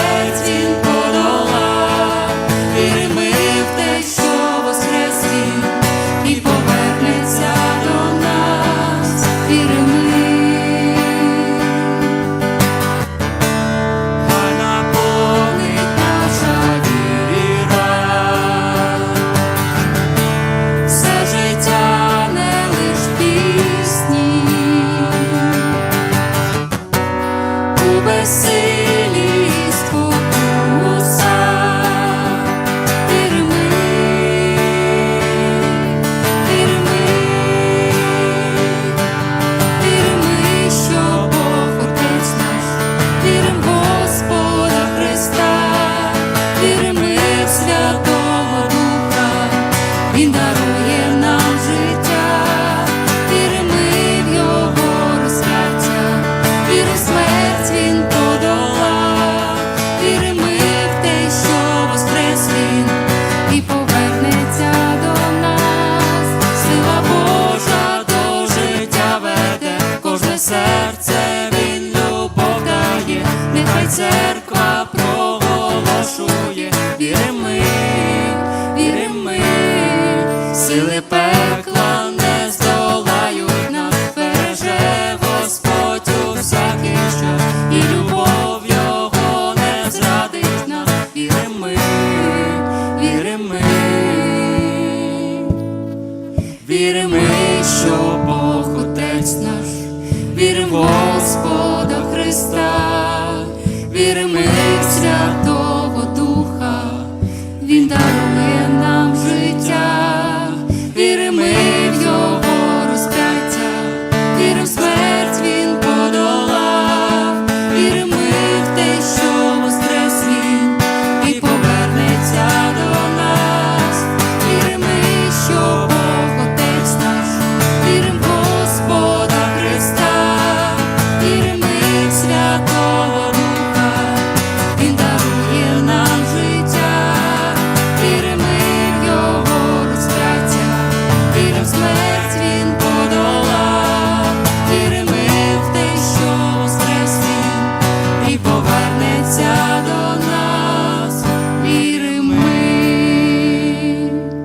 вірим в Він дарує нам життя, віримо в Його розп'яття, віримо в смерть Він подолав, віримо в те, що воскрес Він. І повернеться до нас, сила Божа до життя веде, кожне серце він любов дає, нехай церква не здолають нас, береже Господь у всякий час, і любов його не зрадить нас, віримо віримо. Віримо, що